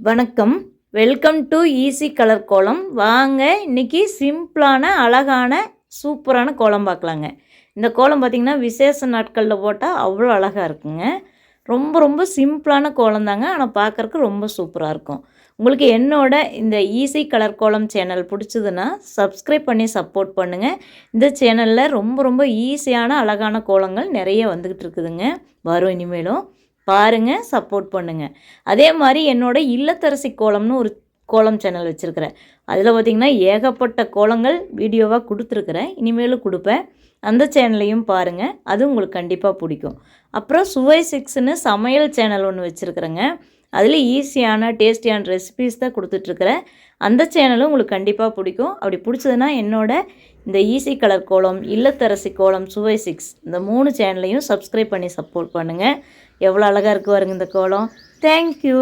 வணக்கம். Welcome to easy colour கோலம். வாங்க இன்னைக்கு சிம்பிளான அழகான சூப்பரான கோலம் பார்க்கலாங்க. இந்த கோலம் பார்த்திங்கன்னா விசேஷ நாட்களில் போட்டால் அவ்வளோ அழகாக இருக்குங்க. ரொம்ப ரொம்ப சிம்பிளான கோலம் தாங்க. ஆனால் பார்க்குறக்கு ரொம்ப சூப்பராக இருக்கும். உங்களுக்கு என்னோட இந்த ஈஸி கலர் கோலம் சேனல் பிடிச்சதுன்னா சப்ஸ்கிரைப் பண்ணி சப்போர்ட் பண்ணுங்கள் இந்த சேனலில் ரொம்ப ரொம்ப ஈஸியான அழகான கோலங்கள் நிறைய வந்துக்கிட்டு இருக்குதுங்க. வரும் இனிமேலும். பாருங்கள் சப்போர்ட் பண்ணுங்கள் அதே மாதிரி என்னோட இல்லத்தரசி கோலம்னு ஒரு கோலம் சேனல் வச்சுருக்கிறேன். அதில் பார்த்திங்கன்னா ஏகப்பட்ட கோலங்கள் வீடியோவாக கொடுத்துருக்குறேன். இனிமேலும் கொடுப்பேன். அந்த சேனலையும் பாருங்கள் அது உங்களுக்கு கண்டிப்பாக பிடிக்கும். அப்புறம் சுவை சிக்ஸ்னு சமையல் சேனல் ஒன்று வச்சுருக்குறேங்க. அதில் ஈஸியான டேஸ்டியான ரெசிபீஸ் தான் கொடுத்துட்ருக்குறேன். அந்த சேனலும் உங்களுக்கு கண்டிப்பாக பிடிக்கும். அப்படி பிடிச்சதுன்னா என்னோட இந்த ஈஸி கலர் கோலம் இல்லத்தரசி கோலம் சுவை சிக்ஸ் இந்த மூணு சேனலையும் சப்ஸ்கிரைப் பண்ணி சப்போர்ட் பண்ணுங்கள் எவ்வளோ அழகாக இருக்கு பாருங்க இந்த கோலம். தேங்க்யூ